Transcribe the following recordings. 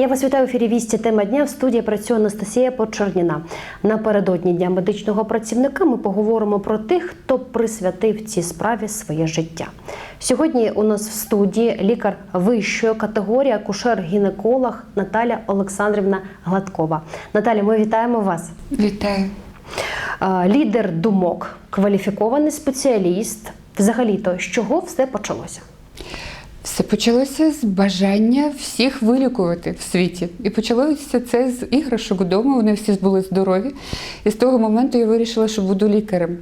Я вас вітаю в ефірі «Вісті. Тема дня. В студії працює Анастасія Почерніна. Напередодні дня медичного працівника ми поговоримо про тих, хто присвятив цій справі своє життя. Сьогодні у нас в студії лікар вищої категорії, акушер-гінеколог Наталя Олександрівна Гладкова. Наталя, ми вітаємо вас. Вітаю. Лідер думок, кваліфікований спеціаліст. Взагалі-то з чого все почалося? Все почалося з бажання всіх вилікувати в світі. І почалося це з іграшок вдома. Вони всі були здорові. І з того моменту я вирішила, що буду лікарем.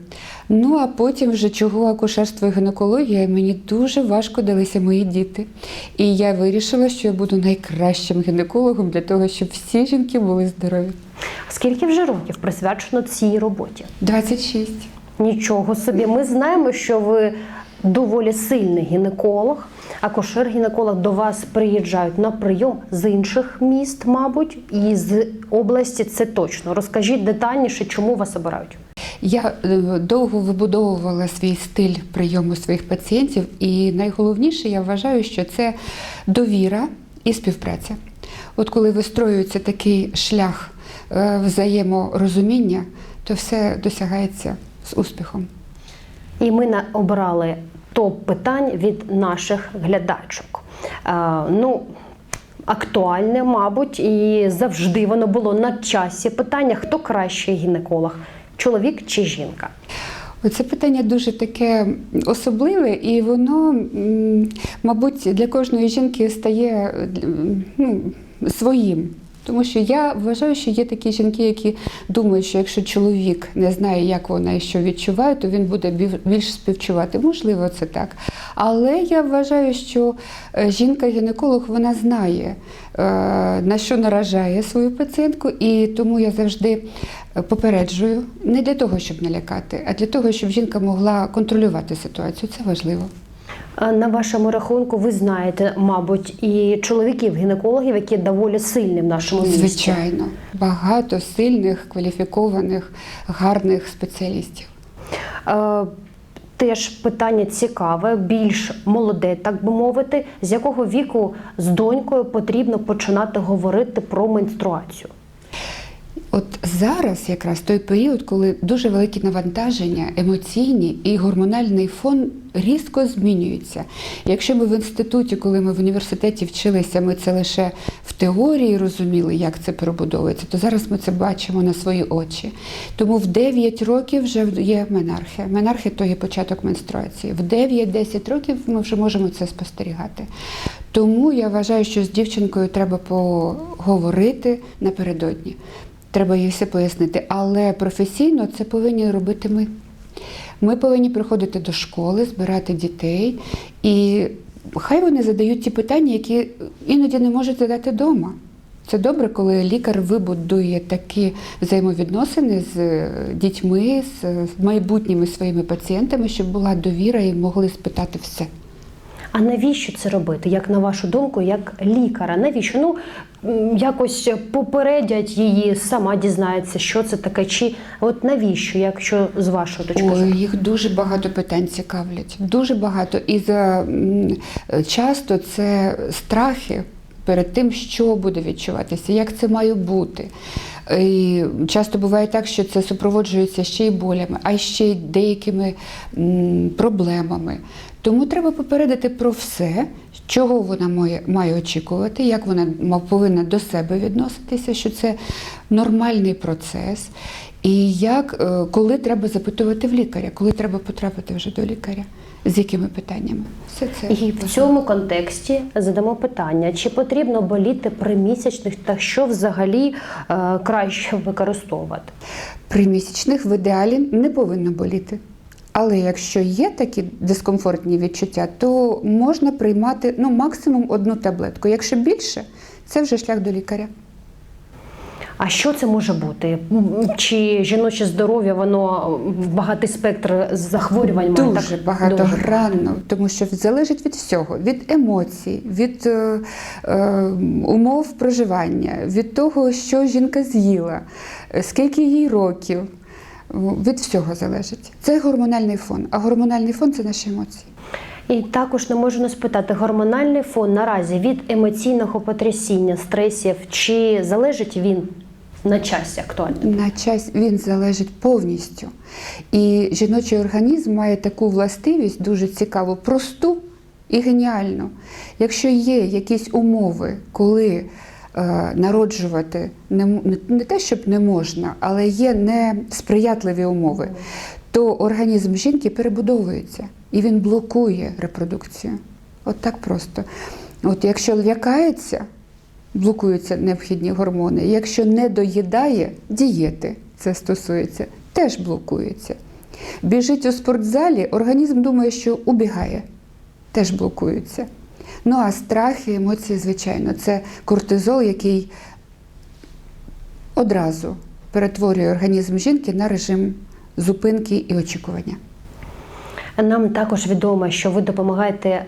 Ну а потім вже чого акушерство і гінекологія, і мені дуже важко далися мої діти. І я вирішила, що я буду найкращим гінекологом для того, щоб всі жінки були здорові. Скільки вже років присвячено цій роботі? 26. Нічого собі. Ми знаємо, що ви доволі сильний гінеколог. Акушер-гінеколог до вас приїжджають на прийом з інших міст, мабуть, і з області це точно. Розкажіть детальніше, чому вас обирають. Я е, довго вибудовувала свій стиль прийому своїх пацієнтів, і найголовніше я вважаю, що це довіра і співпраця. От коли вистроюється такий шлях е, взаєморозуміння, то все досягається з успіхом. І ми обрали топ питань від наших глядачок. Е, ну, актуальне, мабуть, і завжди воно було на часі. Питання: хто кращий гінеколог, чоловік чи жінка? Оце питання дуже таке особливе, і воно, мабуть, для кожної жінки стає ну, своїм. Тому що я вважаю, що є такі жінки, які думають, що якщо чоловік не знає, як вона і що відчуває, то він буде більш співчувати. Можливо, це так. Але я вважаю, що е, жінка-гінеколог вона знає, е, на що наражає свою пацієнтку, і тому я завжди е, попереджую не для того, щоб не лякати, а для того, щоб жінка могла контролювати ситуацію. Це важливо. На вашому рахунку, ви знаєте, мабуть, і чоловіків-гінекологів, які доволі сильні в нашому місті. Звичайно, багато сильних, кваліфікованих, гарних спеціалістів. Е, Теж питання цікаве, більш молоде, так би мовити, з якого віку з донькою потрібно починати говорити про менструацію. От зараз якраз той період, коли дуже великі навантаження, емоційні і гормональний фон різко змінюються. Якщо ми в інституті, коли ми в університеті вчилися, ми це лише в теорії розуміли, як це перебудовується, то зараз ми це бачимо на свої очі. Тому в 9 років вже є менархія. Менархія то є початок менструації. В 9-10 років ми вже можемо це спостерігати. Тому я вважаю, що з дівчинкою треба поговорити напередодні. Треба їй все пояснити. Але професійно це повинні робити ми. Ми повинні приходити до школи, збирати дітей, і хай вони задають ті питання, які іноді не можуть задати вдома. Це добре, коли лікар вибудує такі взаємовідносини з е, дітьми, з з майбутніми своїми пацієнтами, щоб була довіра і могли спитати все. А навіщо це робити? Як на вашу думку, як лікара? Навіщо? Ну якось попередять її, сама дізнається, що це таке, чи от навіщо, якщо з вашої точки зору? Їх дуже багато питань цікавлять. Дуже багато. І за часто це страхи перед тим, що буде відчуватися, як це має бути. І часто буває так, що це супроводжується ще й болями, а ще й деякими м, проблемами. Тому треба попередити про все, чого вона має, має очікувати, як вона повинна до себе відноситися, що це нормальний процес. І як, е, коли треба запитувати в лікаря, коли треба потрапити вже до лікаря, з якими питаннями. Все це І в цьому контексті задамо питання: чи потрібно боліти при місячних та що взагалі е, краще використовувати? При місячних в ідеалі не повинно боліти. Але якщо є такі дискомфортні відчуття, то можна приймати ну, максимум одну таблетку. Якщо більше, це вже шлях до лікаря. А що це може бути? Чи жіноче здоров'я, воно в багатий спектр захворювань має? Дуже так? багатогранно, тому що залежить від всього: від емоцій, від е, е, умов проживання, від того, що жінка з'їла, е, скільки їй років. Від всього залежить. Це гормональний фон. А гормональний фон це наші емоції. І також не можу не спитати, гормональний фон наразі від емоційного потрясіння, стресів, чи залежить він на часі актуально? На час він залежить повністю. І жіночий організм має таку властивість дуже цікаву, просту і геніальну. Якщо є якісь умови, коли народжувати не, не, не те, щоб не можна, але є несприятливі умови, то організм жінки перебудовується і він блокує репродукцію. От так просто. От якщо лякається, блокуються необхідні гормони. Якщо не доїдає, дієти це стосується, теж блокується. Біжить у спортзалі, організм думає, що убігає, теж блокується. Ну а страх і емоції, звичайно, це кортизол, який одразу перетворює організм жінки на режим зупинки і очікування. Нам також відомо, що ви допомагаєте е,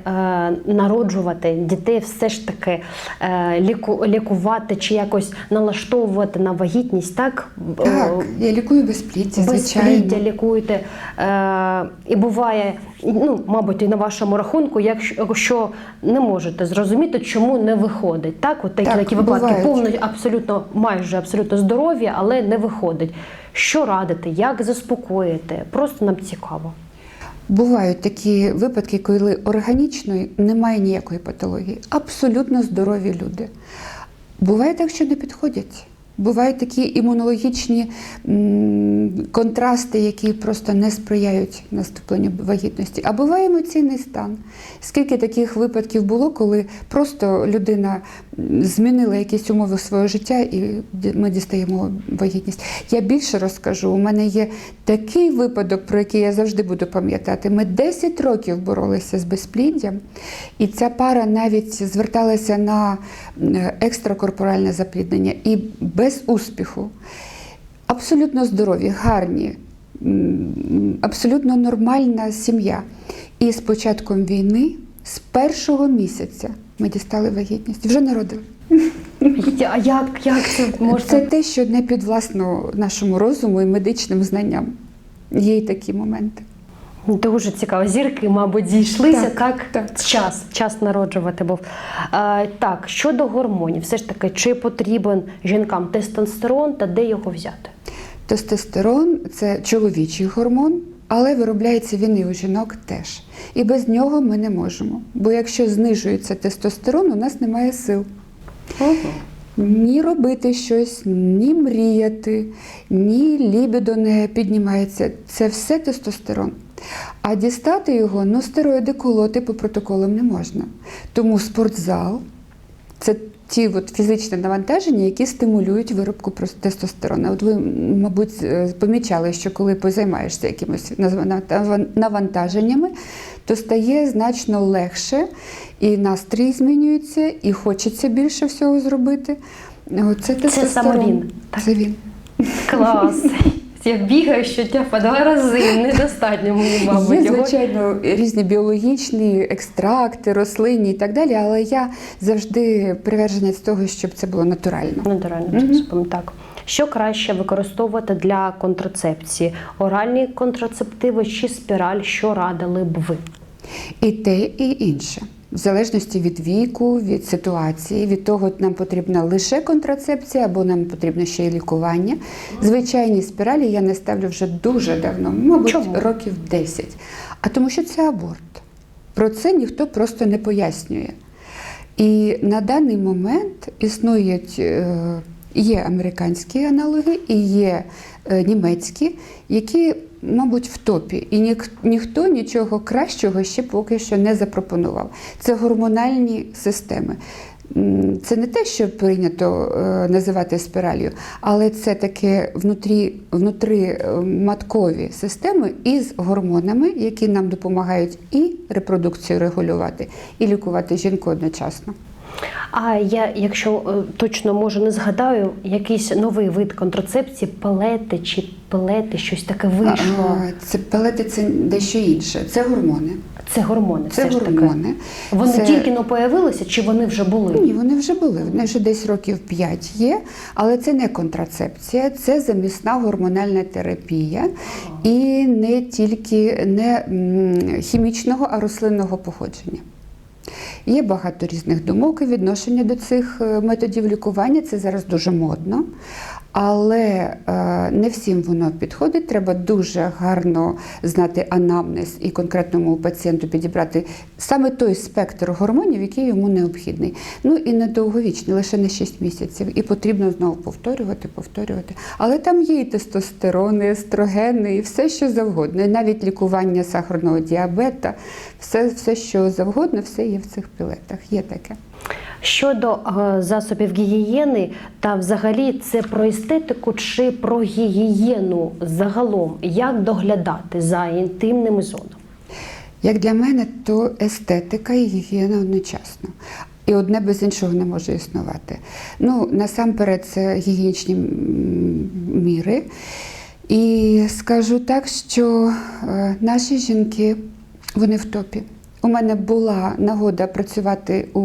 народжувати дітей, все ж таки е, ліку, лікувати чи якось налаштовувати на вагітність, так? Так, я лікую безпліддя, звичайно. Безпліддя лікуєте. Е, і буває, ну, мабуть, і на вашому рахунку, якщо, не можете зрозуміти, чому не виходить. Так, от такі, Так, такі випадки повно абсолютно майже абсолютно здорові, але не виходить. Що радити, як заспокоїти? Просто нам цікаво. Бувають такі випадки, коли органічно немає ніякої патології. Абсолютно здорові люди. Буває так, що не підходять. Бувають такі імунологічні контрасти, які просто не сприяють наступленню вагітності. А буває емоційний стан. Скільки таких випадків було, коли просто людина змінила якісь умови свого життя, і ми дістаємо вагітність. Я більше розкажу. У мене є такий випадок, про який я завжди буду пам'ятати. Ми 10 років боролися з безпліддям, і ця пара навіть зверталася на екстракорпоральне запліднення і без успіху. Абсолютно здорові, гарні, абсолютно нормальна сім'я. І з початком війни, з першого місяця, ми дістали вагітність. Вже народили. А як, як це можна? Це те, що не підвласно нашому розуму і медичним знанням. Є й такі моменти. Дуже цікаво. Зірки, мабуть, зійшлися так, Так, так. час, час народжувати був. А, так, щодо гормонів, все ж таки, чи потрібен жінкам тестостерон та де його взяти? Тестостерон це чоловічий гормон, але виробляється він і у жінок теж. І без нього ми не можемо. Бо якщо знижується тестостерон, у нас немає сил. Ні робити щось, ні мріяти, ні лібідо не піднімається. Це все тестостерон. А дістати його, ну, стероїди колоти по протоколам не можна. Тому спортзал це ті от фізичні навантаження, які стимулюють виробку тестостерону. От ви, мабуть, помічали, що коли позаймаєшся якимось навантаженнями, то стає значно легше, і настрій змінюється, і хочеться більше всього зробити. Це, тестостерон. саме він, так? Це він. Клас! Я бігаю щодня по два рази. Недостатньо мені, мабуть. Є, звичайно, різні біологічні екстракти, рослинні і так далі, але я завжди приверженець того, щоб це було натурально. Натуральним способом, так. Що краще використовувати для контрацепції? Оральні контрацептиви чи спіраль? Що радили б ви? І те, і інше. В залежності від віку, від ситуації, від того, нам потрібна лише контрацепція або нам потрібно ще й лікування. Звичайні спіралі я не ставлю вже дуже давно, мабуть, Чому? років 10. А тому що це аборт. Про це ніхто просто не пояснює. І на даний момент існують е, є американські аналоги і є е, німецькі, які, мабуть, в топі. І нік- ніхто нічого кращого ще поки що не запропонував. Це гормональні системи. Це не те, що прийнято е, називати спіралью, але це таке внутрі, внутри е, маткові системи із гормонами, які нам допомагають і репродукцію регулювати, і лікувати жінку одночасно. А я, якщо е, точно може не згадаю, якийсь новий вид контрацепції, пелети чи пелети, щось таке вийшло. Це пелети це дещо інше. Це гормони. Це гормони. Це все ж таки. Вони Це- тільки но появилися, чи вони вже були? Ні, вони вже були. Вони вже десь років 5 є, але це не контрацепція, це замісна гормональна терапія і не тільки не хімічного, а рослинного походження. Є багато різних думок і відношення до цих е, методів лікування. Це зараз дуже модно. Але е, не всім воно підходить. Треба дуже гарно знати анамнез і конкретному пацієнту підібрати саме той спектр гормонів, який йому необхідний. Ну і недовговічний, лише на 6 місяців. І потрібно знову повторювати, повторювати. Але там є і тестостерони, естрогени, і все, що завгодно. І навіть лікування сахарного діабета, все, все, що завгодно, все є в цих пілетах. Є таке. Щодо е, засобів гігієни, та взагалі це про естетику чи про гігієну загалом, як доглядати за інтимними зонами? Як для мене, то естетика і гігієна одночасно. І одне без іншого не може існувати. Ну, насамперед, це гігієнічні міри. І скажу так, що е, наші жінки вони в топі. У мене була нагода працювати у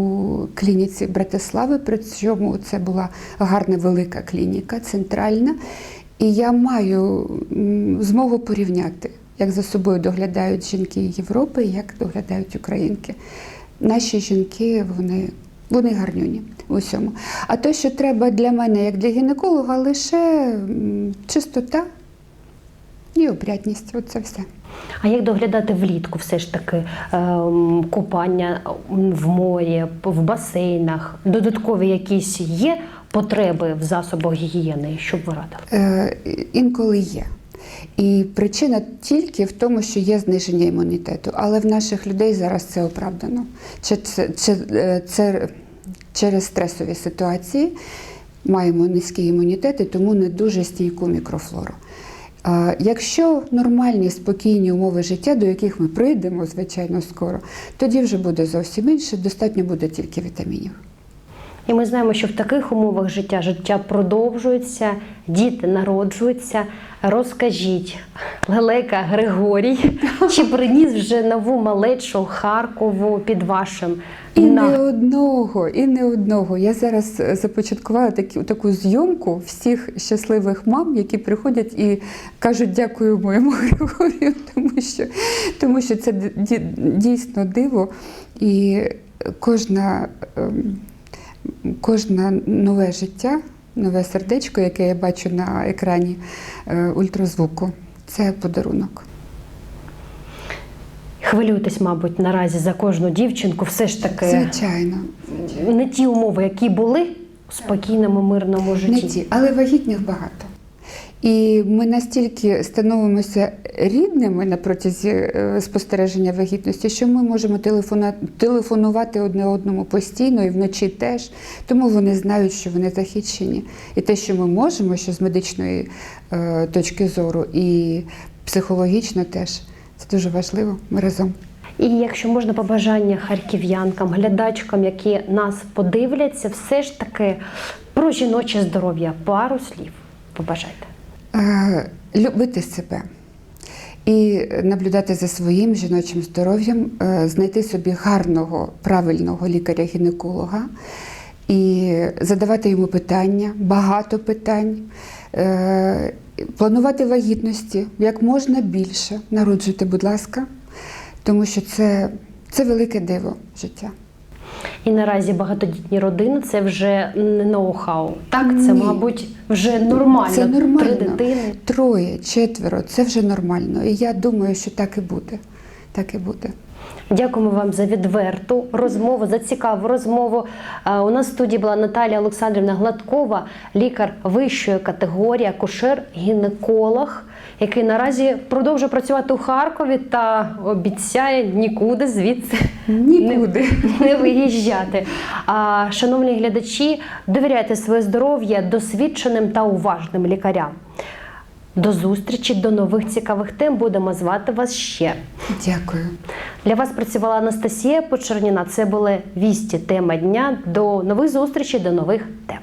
клініці Братислави, причому це була гарна велика клініка, центральна. І я маю змогу порівняти, як за собою доглядають жінки Європи, як доглядають українки. Наші жінки, вони, вони гарнюні в усьому. А те, що треба для мене, як для гінеколога, лише чистота і опрятність. Оце все. А як доглядати влітку, все ж таки ем, купання в морі, в басейнах? Додаткові якісь є потреби в засобах гігієни, щоб ви радили? Е, інколи є. І причина тільки в тому, що є зниження імунітету. Але в наших людей зараз це оправдано. Чи це, чи, е, це через стресові ситуації маємо низький імунітет і тому не дуже стійку мікрофлору. Якщо нормальні спокійні умови життя, до яких ми прийдемо, звичайно, скоро, тоді вже буде зовсім інше, достатньо буде тільки вітамінів. І ми знаємо, що в таких умовах життя життя продовжується, діти народжуються. Розкажіть, Лелека Григорій, чи приніс вже нову малечу Харкову під вашим І на- не одного, і не одного. Я зараз е, започаткувала такі, таку зйомку всіх щасливих мам, які приходять і кажуть дякую моєму Григорію, тому що, тому що це дійсно диво. І кожна, ем, кожна нове життя, нове сердечко, яке я бачу на екрані е, ультразвуку, це подарунок. хвилюєтесь, мабуть, наразі за кожну дівчинку, все ж таки Звичайно. не ті умови, які були у спокійному мирному Не житті. ті, але вагітних багато. І ми настільки становимося рідними на протязі е, спостереження вагітності, що ми можемо телефонувати одне одному постійно і вночі теж. Тому вони знають, що вони захищені. І те, що ми можемо, що з медичної е, точки зору, і психологічно теж це дуже важливо. Ми разом. І якщо можна побажання харків'янкам, глядачкам, які нас подивляться, все ж таки про жіноче здоров'я, пару слів побажайте. Е, Любити себе і наблюдати за своїм жіночим здоров'ям, е, знайти собі гарного, правильного лікаря-гінеколога і задавати йому питання, багато питань, е, планувати вагітності як можна більше. Народжуйте, будь ласка, тому що це, це велике диво життя. І наразі багатодітні родини це вже не ноу-хау. Так, це, Ні. мабуть, вже нормально. Це нормально. Три дитини. Троє, четверо це вже нормально. І я думаю, що так і буде. Так і буде. Дякуємо вам за відверту розмову, за цікаву розмову. Е, У нас в студії була Наталія Олександрівна Гладкова, лікар вищої категорії, акушер-гінеколог, який наразі продовжує працювати у Харкові та обіцяє нікуди звідси Нікуди. не, не виїжджати. А, шановні глядачі, довіряйте своє здоров'я досвідченим та уважним лікарям. До зустрічі, до нових цікавих тем. Будемо звати вас ще. Дякую. Для вас працювала Анастасія Почерніна. Це були вісті тема дня. До нових зустрічей, до нових тем.